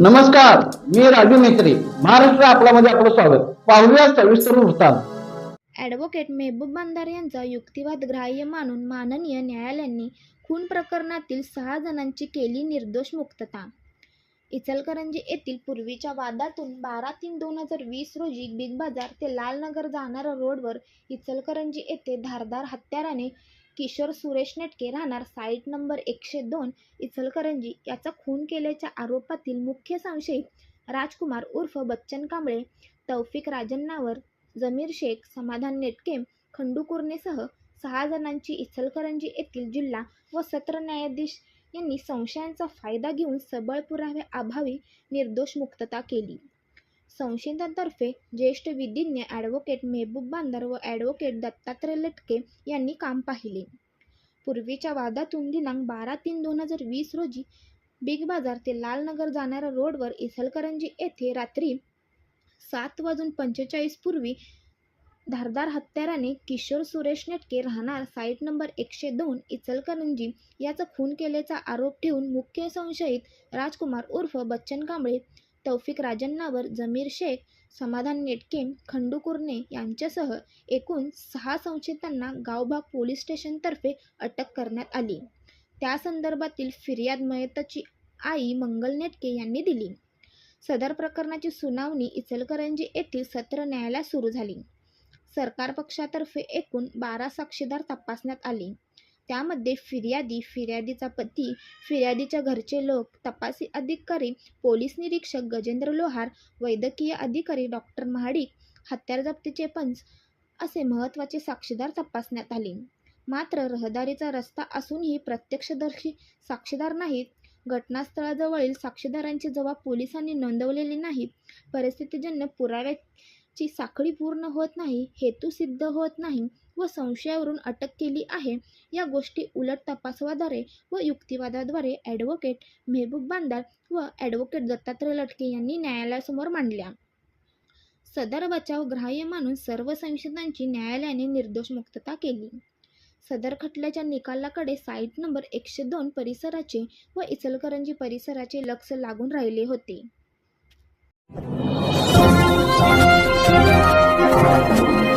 नमस्कार मी राजू मेत्री महाराष्ट्र आपल्यामध्ये आपलं स्वागत. पाहूया सविस्तर वृत्तांत. ऍडव्होकेट मेहबूब बांदार यांचा युक्तिवाद ग्राह्य मानून माननीय न्यायालयांनी खून प्रकरणातील सहा जणांची केली निर्दोष मुक्तता. इचलकरंजी येथील पूर्वीच्या वादातून बारा तीन दोन हजार वीस रोजी बिग बाजार ते लालनगर जाणाऱ्या रोडवर इचलकरंजी येथे धारदार हत्याराने किशोर सुरेश नेटके राहणार साईट नंबर एकशे दोन इचलकरंजी. याचा खून केल्याच्या आरोपातील मुख्य संशयित राजकुमार उर्फ बच्चन कांबळे तौफिक राजन्नावर जमीर शेख समाधान नेटके खंडूकुर्नेसह सहा जणांची इचलकरंजी येथील जिल्हा व सत्र न्यायाधीश यांनी संशयांचा फायदा घेऊन सबळ पुरावे अभावी निर्दोष मुक्तता केली. संशयितांतर्फे ज्येष्ठ विधिज्ञ ॲडव्होकेट मेहबूब बांदर व ॲडव्होकेट दत्तात्रय लटके यांनी काम पाहिले. पूर्वीच्या वादातून दिनांक बारा तीन दोन हजार वीस रोजी बिग बाजार ते लालनगर जाणाऱ्या रोडवर इचलकरंजी येथे रात्री सात वाजून पंचेचाळीस पूर्वी धारदार हत्याराने किशोर सुरेश नेटके राहणार साईट नंबर एकशे दोन इचलकरंजी याचा खून केल्याचा आरोप ठेवून मुख्य संशयित राजकुमार उर्फ बच्चन कांबळे तौफिक राजन्नावर जमीर शेख समाधान नेटके खंडू कुर्णे यांच्यासह एकूण सहा संशयितांना गावभाग पोलीस स्टेशनतर्फे अटक करण्यात आली. त्या संदर्भातील फिर्याद मयताची आई मंगल नेटके यांनी दिली. सदर प्रकरणाची सुनावणी इचलकरंजी येथील सत्र न्यायालयात सुरू झाली. सरकार पक्षातर्फे एकूण बारा साक्षीदार तपासण्यात आले. त्यामध्ये फिर्यादी फिर्यादीचा पती फिर्यादीच्या घरचे लोक तपासी अधिकारी पोलीस निरीक्षक गजेंद्र लोहार वैद्यकीय अधिकारी डॉक्टर महाडिक हत्यार जप्तीचे पंच असे महत्त्वाचे साक्षीदार तपासण्यात आले. मात्र रहदारीचा रस्ता असूनही प्रत्यक्षदर्शी साक्षीदार नाहीत. घटनास्थळाजवळील साक्षीदारांची जबाब पोलिसांनी नोंदवलेली नाही. परिस्थितीजन्य ची साखळी पूर्ण होत नाही हेतू सिद्ध होत नाही व संशयावरून अटक केली आहे या गोष्टी उलट तपासवाद्वारे व युक्तिवादाद्वारे ॲडव्होकेट मेहबूब बांदार व ॲडव्होकेट दत्तात्रय लटके यांनी न्यायालयासमोर मांडल्या. सदर बचाव ग्राह्य मानून सर्व संशयितांची न्यायालयाने निर्दोष मुक्तता केली. सदर खटल्याच्या निकालाकडे साईट नंबर एकशे दोन परिसराचे व इचलकरंजी परिसराचे लक्ष लागून राहिले होते. 啊！